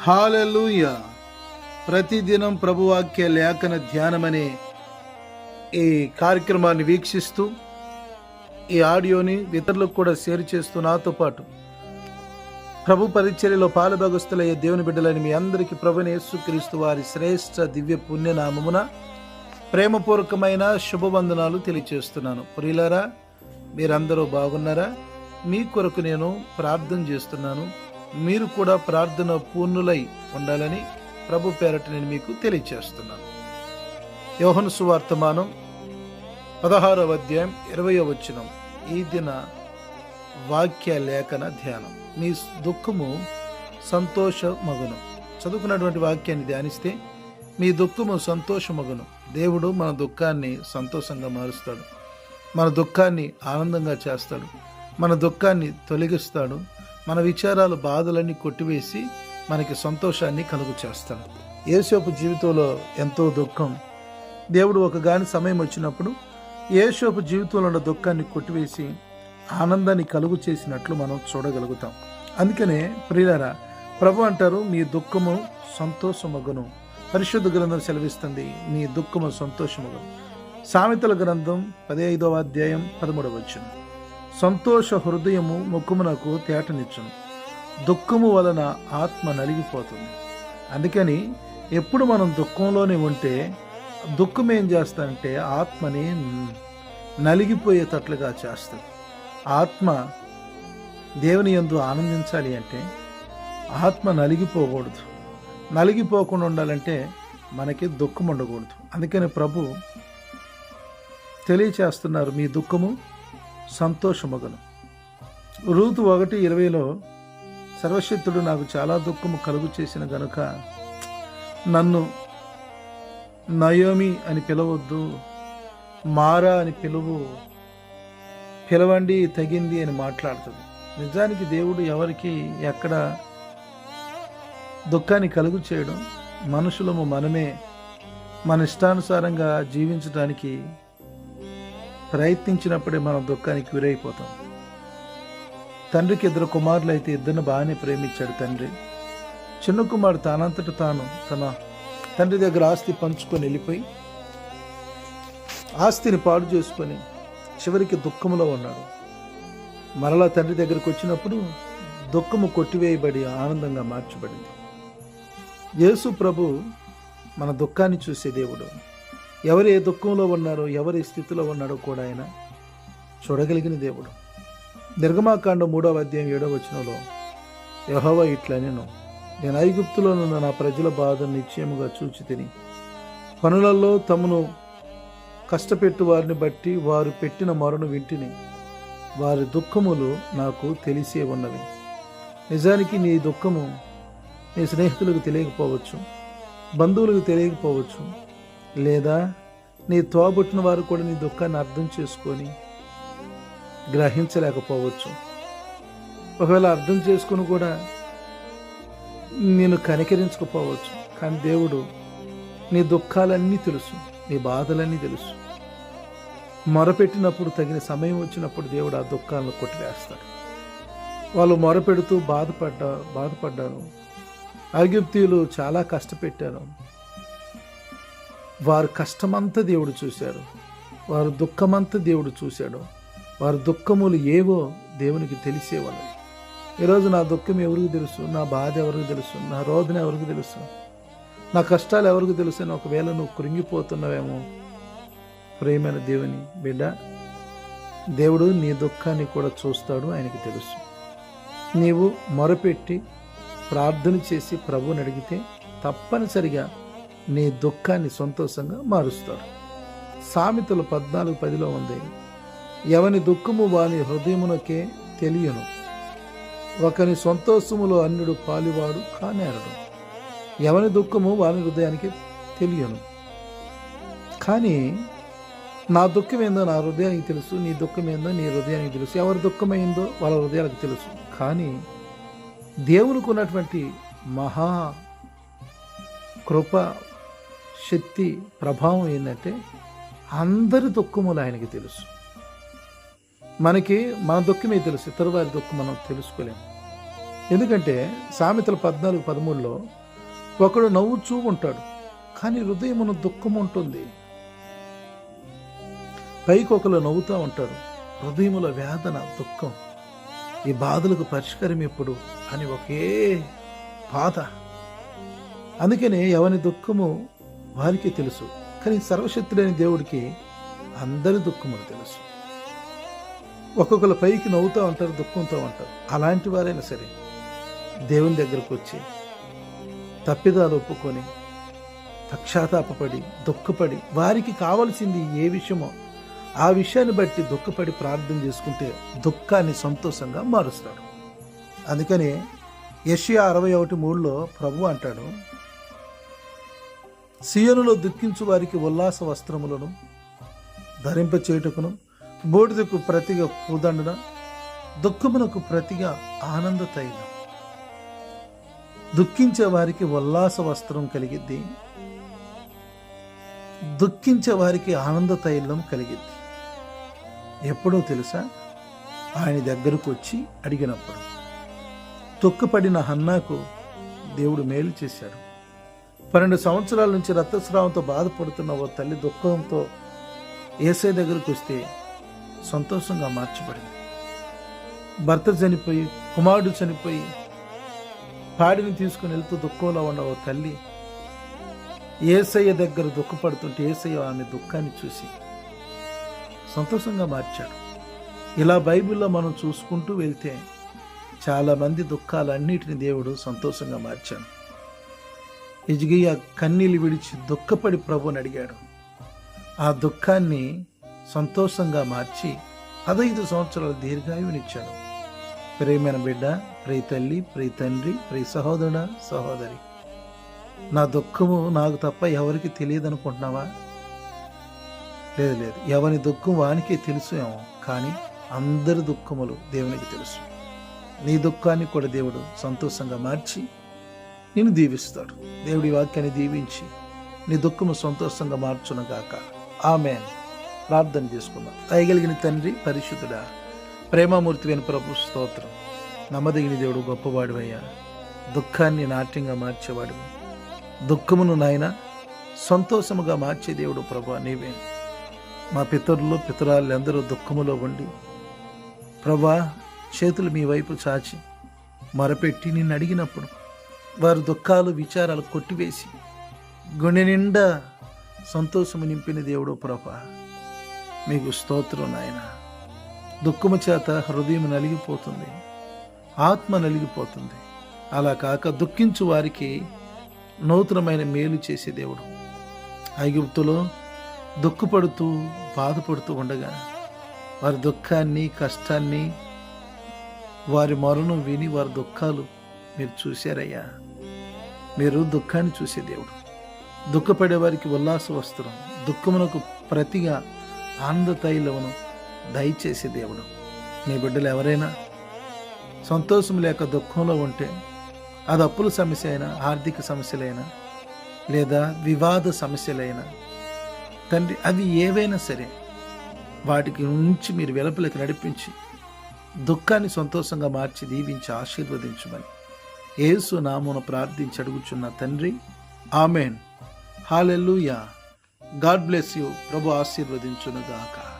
హాలూయ ప్రతిదినం ప్రభువాక్య లేఖన ధ్యానమనే ఈ కార్యక్రమాన్ని వీక్షిస్తూ ఈ ఆడియోని ఇతరులకు కూడా షేర్ చేస్తూ నాతో పాటు. ప్రభు పరిచర్యలో పాలభగస్తులయ్యే దేవుని బిడ్డలని మీ అందరికీ ప్రభుని యేసుక్రీస్తు వారి శ్రేష్ఠ దివ్య పుణ్యనామమున ప్రేమపూర్వకమైన శుభవందనాలు తెలియచేస్తున్నాను. ప్రియులారా మీరందరూ బాగున్నారా? మీ కొరకు నేను ప్రార్థన చేస్తున్నాను. మీరు కూడా ప్రార్థన పూర్ణులై ఉండాలని ప్రభు పేరట నేను మీకు తెలియచేస్తున్నాను. యోహను సువార్తమానం పదహారవ అధ్యాయం ఇరవయో వచనం. ఈ దిన వాక్య లేఖన ధ్యానం. మీ దుఃఖము సంతోషమగును. చదువుకున్నటువంటి వాక్యాన్ని ధ్యానిస్తే మీ దుఃఖము సంతోషమగును. దేవుడు మన దుఃఖాన్ని సంతోషంగా మారుస్తాడు. మన దుఃఖాన్ని ఆనందంగా చేస్తాడు. మన దుఃఖాన్ని తొలగిస్తాడు. మన విచారాలు బాధలన్నీ కొట్టివేసి మనకి సంతోషాన్ని కలుగు చేస్తాడు ఏసోపు జీవితంలో ఎంతో దుఃఖం. దేవుడు ఒక గాని సమయం వచ్చినప్పుడు ఏసోపు జీవితంలో ఉన్న దుఃఖాన్ని కొట్టివేసి ఆనందాన్ని కలుగు చేసినట్లు మనం చూడగలుగుతాం. అందుకనే ప్రియులారా ప్రభు అంటారు మీ దుఃఖము సంతోషమగును. పరిశుద్ధ గ్రంథం సెలవిస్తుంది మీ దుఃఖము సంతోషమగును. సామెతల గ్రంథం పదిహైదవ అధ్యాయం పదమూడవ వచ్చింది సంతోష హృదయము ముఖమునకు తేటనిచ్చును. దుఃఖము వలన ఆత్మ నలిగిపోతుంది. అందుకని ఎప్పుడు మనం దుఃఖంలోనే ఉంటే దుఃఖం ఏం చేస్తానంటే ఆత్మని నలిగిపోయేటట్లుగా చేస్తుంది. ఆత్మ దేవుని ఎందు ఆనందించాలి అంటే ఆత్మ నలిగిపోకూడదు. నలిగిపోకుండా ఉండాలంటే మనకి దుఃఖం ఉండకూడదు. అందుకని ప్రభు తెలియచేస్తున్నారు మీ దుఃఖము సంతోషమగను. రూతు ఒకటి ఇరవైలో సర్వశక్తుడు నాకు చాలా దుఃఖము కలుగు చేసిన గనుక నన్ను నయోమి అని పిలవద్దు మారా అని పిలువు పిలవండి తగింది అని మాట్లాడుతుంది. నిజానికి దేవుడు ఎవరికి ఎక్కడ దుఃఖాన్ని కలుగు చేయడం మనుషులము మనమే మన ఇష్టానుసారంగా జీవించడానికి ప్రయత్నించినప్పుడే మనం దుఃఖానికి గురైపోతాం. తండ్రికి ఇద్దరు కుమారులు అయితే ఇద్దరిని బాగానే ప్రేమించాడు తండ్రి. చిన్న కుమారుడు తానంతట తాను తన తండ్రి దగ్గర ఆస్తి పంచుకొని వెళ్ళిపోయి ఆస్తిని పాడు చేసుకొని చివరికి దుఃఖంలో ఉన్నాడు. మరలా తండ్రి దగ్గరికి వచ్చినప్పుడు దుఃఖము కొట్టివేయబడి ఆనందంగా మార్చబడింది. యేసు ప్రభు మన దుఃఖాన్ని చూసే దేవుడు. ఎవరు ఏ దుఃఖంలో ఉన్నారో ఎవరి స్థితిలో ఉన్నాడో కూడా ఆయన చూడగలిగిన దేవుడు. నిర్గమాకాండ మూడవ అధ్యాయం ఏడవ వచనంలో యహోవ ఇట్లా నేను నేను ఐగుప్తులో ఉన్న నా ప్రజల బాధను నిశ్చయముగా చూచి తిని పనులలో తమను కష్టపెట్టు వారిని బట్టి వారు పెట్టిన మరణ వింటిని వారి దుఃఖములు నాకు తెలిసే ఉన్నవి. నిజానికి నీ దుఃఖము నీ స్నేహితులకు తెలియకపోవచ్చు బంధువులకు తెలియకపోవచ్చు లేదా నీ తోబుట్టిన వారు కూడా నీ దుఃఖాన్ని అర్థం చేసుకొని గ్రహించలేకపోవచ్చు. ఒకవేళ అర్థం చేసుకుని కూడా నేను కనికరించకపోవచ్చు. కానీ దేవుడు నీ దుఃఖాలన్నీ తెలుసు నీ బాధలన్నీ తెలుసు. మొరపెట్టినప్పుడు తగిన సమయం వచ్చినప్పుడు దేవుడు ఆ దుఃఖాలను కొట్టివేస్తాడు. వాళ్ళు మొరపెడుతూ బాధపడ్డా బాధపడ్డాను. అగిప్తీయులు చాలా కష్టపెట్టాను. వారు కష్టమంతా దేవుడు చూశాడు. వారు దుఃఖమంతా దేవుడు చూశాడు. వారి దుఃఖములు ఏవో దేవునికి తెలిసేవాళ్ళు. ఈరోజు నా దుఃఖం ఎవరికి తెలుసు? నా బాధ ఎవరికి తెలుసు? నా రోదన ఎవరికి తెలుసు? నా కష్టాలు ఎవరికి తెలుసు? అని ఒకవేళ నువ్వు కృంగిపోతున్నావేమో ప్రేమైన దేవుని బిడ్డ దేవుడు నీ దుఃఖాన్ని కూడా చూస్తాడు ఆయనకి తెలుసు. నీవు మొరపెట్టి ప్రార్థన చేసి ప్రభువుని అడిగితే తప్పనిసరిగా నీ దుఃఖాన్ని సంతోషంగా మారుస్తాడు సామెతలు పద్నాలుగు పదిలో ఉంది. ఎవని దుఃఖము వాని హృదయమునకే తెలియను. ఒకని సంతోషములో అన్యుడు పాలివాడు కానేరడు. ఎవని దుఃఖము వాని హృదయానికి తెలియను. కానీ నా దుఃఖం ఏందో నా హృదయానికి తెలుసు నీ దుఃఖం ఏందో నీ హృదయానికి తెలుసు. ఎవరి దుఃఖమైందో వాళ్ళ హృదయాలకు తెలుసు. కానీ దేవునికి ఉన్నటువంటి మహా కృప శక్తి ప్రభావం ఏంటంటే అందరి దుఃఖములు ఆయనకి తెలుసు. మనకి మన దుఃఖమే తెలుసు ఇతర వారి దుఃఖం మనం తెలుసుకోలేము. ఎందుకంటే సామెతలు పద్నాలుగు పదమూడులో ఒకడు నవ్వుచూ ఉంటాడు కానీ హృదయమున దుఃఖం ఉంటుంది. పైకి ఒకరు నవ్వుతూ ఉంటాడు హృదయముల వేదన దుఃఖం ఈ బాధలకు పరిష్కారం ఎప్పుడు అని ఒకే బాధ. అందుకనే ఎవని దుఃఖము వారికి తెలుసు. కానీ సర్వశక్తుడైన దేవుడికి అందరి దుఃఖములు తెలుసు. ఒక్కొక్కరు పైకి నవ్వుతూ ఉంటారు దుఃఖంతో ఉంటారు. అలాంటి వారైనా సరే దేవుని దగ్గరకు వచ్చి తప్పిదాలు ఒప్పుకొని పక్షాతాపడి దుఃఖపడి వారికి కావలసింది ఏ విషయమో ఆ విషయాన్ని బట్టి దుఃఖపడి ప్రార్థన చేసుకుంటే దుఃఖాన్ని సంతోషంగా మారుస్తాడు. అందుకని యషియా అరవై ఒకటి మూడులో ప్రభు అంటాడు సీయనులో దుఃఖించు వారికి ఉల్లాస వస్త్రములను ధరింప చేయుటకును బూడిదకు ప్రతిగా పూదండున దుఃఖమునకు ప్రతిగా ఆనంద తైలం దుఃఖించే వారికి ఉల్లాస వస్త్రం కలిగిద్ది. దుఃఖించే వారికి ఆనంద తైలం కలిగిద్ది. ఎప్పుడో తెలుసా? ఆయన దగ్గరకు వచ్చి అడిగినప్పుడు తొక్కుపడిన హన్నాకు దేవుడు మేలు చేశాడు. పన్నెండు సంవత్సరాల నుంచి రక్తస్రావంతో బాధపడుతున్న ఓ తల్లి దుఃఖంతో ఏసై దగ్గరికి వస్తే సంతోషంగా మార్చబడింది. భర్త చనిపోయి కుమారుడు చనిపోయి పాడిని తీసుకుని వెళ్తూ దుఃఖంలో ఉన్న ఓ తల్లి ఏసయ్య దగ్గర దుఃఖపడుతుంటే ఏసయ్య ఆమె దుఃఖాన్ని చూసి సంతోషంగా మార్చాడు. ఇలా బైబిల్లో మనం చూసుకుంటూ వెళ్తే చాలామంది దుఃఖాలన్నిటిని దేవుడు సంతోషంగా మార్చాడు. ఇజిగియ కన్నీళ్ళు విడిచి దుఃఖపడి ప్రభుని అడిగాడు. ఆ దుఃఖాన్ని సంతోషంగా మార్చి పదహైదు సంవత్సరాల దీర్ఘాయువునిచ్చాడు. ప్రేమైన బిడ్డ ప్రియ తల్లి ప్రియ తండ్రి ప్రియ సహోదరుడ సహోదరి నా దుఃఖము నాకు తప్ప ఎవరికి తెలియదు అనుకుంటున్నావా లేదు లేదు. ఎవరి దుఃఖం వానికే తెలుసు ఏమో కానీ అందరి దుఃఖములు దేవునికి తెలుసు. నీ దుఃఖాన్ని కూడా దేవుడు సంతోషంగా మార్చి నిన్ను దీవిస్తాడు దేవుడి వాక్యాన్ని దీవించి నీ దుఃఖము సంతోషంగా మార్చునగాక. ఆమె ప్రార్థన చేసుకుందాం. దయగలిగిన తండ్రి పరిశుద్ధుడా ప్రేమమూర్తి వెను ప్రభు స్తోత్రం. నమ్మదగిన దేవుడు గొప్పవాడివయ్యా. దుఃఖాన్ని నాట్యంగా మార్చేవాడు. దుఃఖమును నాయన సంతోషముగా మార్చే దేవుడు ప్రభు నీవే. మా పితరులు పితరాలు అందరూ దుఃఖములో ఉండి ప్రభా చేతులు మీ వైపు చాచి మరపెట్టి నిన్ను అడిగినప్పుడు వారి దుఃఖాలు విచారాలు కొట్టివేసి గుండె నిండా సంతోషము నింపిన దేవుడు ప్రభ. మీకు స్తోత్రం నాయన. దుఃఖము చేత హృదయం నలిగిపోతుంది ఆత్మ నలిగిపోతుంది. అలా కాక దుఃఖించు వారికి నూతనమైన మేలు చేసే దేవుడు. ఐగుప్తులో దుఃఖపడుతూ బాధపడుతూ ఉండగా వారి దుఃఖాన్ని కష్టాన్ని వారి మరణం విని వారి దుఃఖాలు మీరు చూశారయ్యా. మీరు దుఃఖాన్ని చూసే దేవుడు. దుఃఖపడే వారికి ఉల్లాస వస్త్రం దుఃఖమునకు ప్రతిగా ఆనంద తైలమును దయచేసే దేవుడు. నీ బిడ్డలు ఎవరైనా సంతోషం లేక దుఃఖంలో ఉంటే అది అప్పుల సమస్య అయినా ఆర్థిక సమస్యలైనా లేదా వివాద సమస్యలైనా తండ్రి అవి ఏవైనా సరే వాటికి నుంచి మీరు వెలుపలికి నడిపించి దుఃఖాన్ని సంతోషంగా మార్చి దీవించి ఆశీర్వదించమని ఏసు నామును ప్రార్థించి అడుగుచున్న తండ్రి amen. Hallelujah. God bless you. ప్రభు ఆశీర్వదించునుగాక.